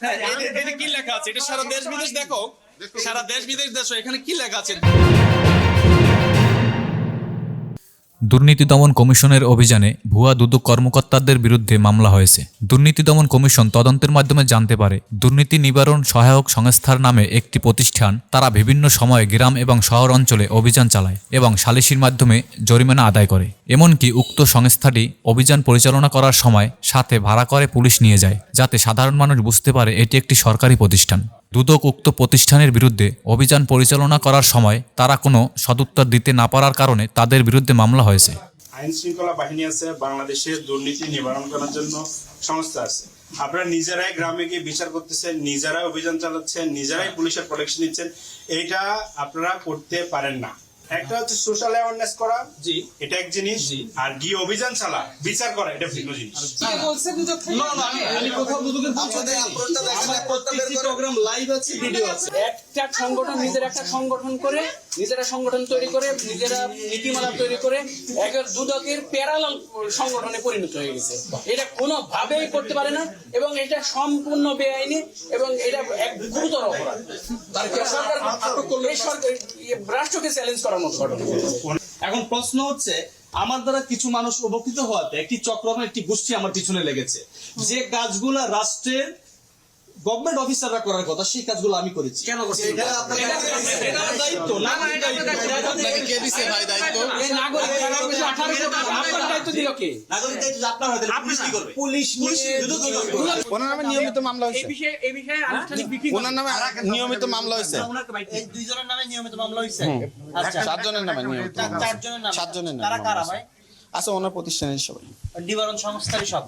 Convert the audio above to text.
হ্যাঁ এটা- এটা কি লেখা আছে? এটা সারা দেশ বিদেশ দেখো। সারা দেশ বিদেশ দেখো এখানে কি লেখা আছে? দুর্নীতি দমন কমিশনের অভিযানে ভুয়া দুদক কর্মকর্তাদের বিরুদ্ধে মামলা হয়েছে। দুর্নীতি দমন কমিশন তদন্তের মাধ্যমে জানতে পারে দুর্নীতি নিবারণ সহায়ক সংস্থার নামে একটি প্রতিষ্ঠান তারা বিভিন্ন সময়ে গ্রাম এবং শহর অঞ্চলে অভিযান চালায় এবং সালিসির মাধ্যমে জরিমানা আদায় করে। এমনকি উক্ত সংস্থাটি অভিযান পরিচালনা করার সময় সাথে ভাড়া করে পুলিশ নিয়ে যায়। যাতে সাধারণ মানুষ বুঝতে পারে এটি একটি সরকারি প্রতিষ্ঠান। দুদক উক্ত প্রতিষ্ঠানের বিরুদ্ধে অভিযান পরিচালনা করার সময় তারা কোনো সদুত্তর দিতে না পারার কারণে তাদের বিরুদ্ধে মামলা হয়েছে। আইন শৃঙ্খলা বাহিনী আছে বাংলাদেশে দুর্নীতি নিবারণ করার জন্য সংস্থা আছে। আপনারা নিজেরাই গ্রামে গিয়ে বিচার করতেছেন, নিজেরাই অভিযান চালাচ্ছেন, নিজেরাই পুলিশের প্রোটেকশন নিচ্ছেন, এইটা আপনারা করতে পারেন না। একটা হচ্ছে সোশ্যাল অ্যাওয়ারনেস করা। জি। এটা এক জিনিস। আর গিয়ে অভিযান চালা বিচার করা এটা ভিন্ন জিনিস। না না আমি আমি কোথাও প্রোগ্রাম লাইভ আছে ভিডিও আছে। একটা সংগঠন নিজের একটা সংগঠন করে নিজেরা সংগঠন তৈরি করে, নিজেরা নীতিমালা তৈরি করে এক দুদকের প্যারালাল সংগঠনে পরিণত হয়ে গেছে। এটা কোনোভাবেই করতে পারে না এবং এটা সম্পূর্ণ বেআইনি এবং এটা এক গুরুতর অপরাধ। রাষ্ট্রকে চ্যালেঞ্জ করার মতো ঘটনা। এখন প্রশ্ন হচ্ছে, আমার দ্বারা কিছু মানুষ উপকৃত হওয়াতে একটি চক্র একটি গোষ্ঠী আমার পিছনে লেগেছে। যে কাজগুলা রাষ্ট্রের গভর্নমেন্ট অফিসাররা করার কথা সেই কাজগুলো আমি করেছি। কেন করছি এটা আমার দায়িত্ব না না এটা কে দিছে ভাই দায়িত্ব। এই নাগরিক যারা বসে 18 কোটি আপনার দায়িত্ব। দিল কে? নাগরিক দায়িত্ব আপনার হয় তাহলে পুলিশ কি করবে? পুলিশ পুলিশ দুদক কি করবে। ওনার নামে নিয়মিত মামলা হয়েছে। বিষয়ে এই বিষয়ে আনুষ্ঠানিক ব্রিফিং ওনার নামে নিয়মিত মামলা হয়েছে। এই দুইজনের নামে নিয়মিত মামলা হয়েছে? আচ্ছা। সাতজনের নামে নিয়মিত নামে। সাতজনের নামে তারা মামলা কারা হয়েছে। ভাই? আছে ওনার প্রতিষ্ঠানের সবাই নিবারণ সংস্থারই সব।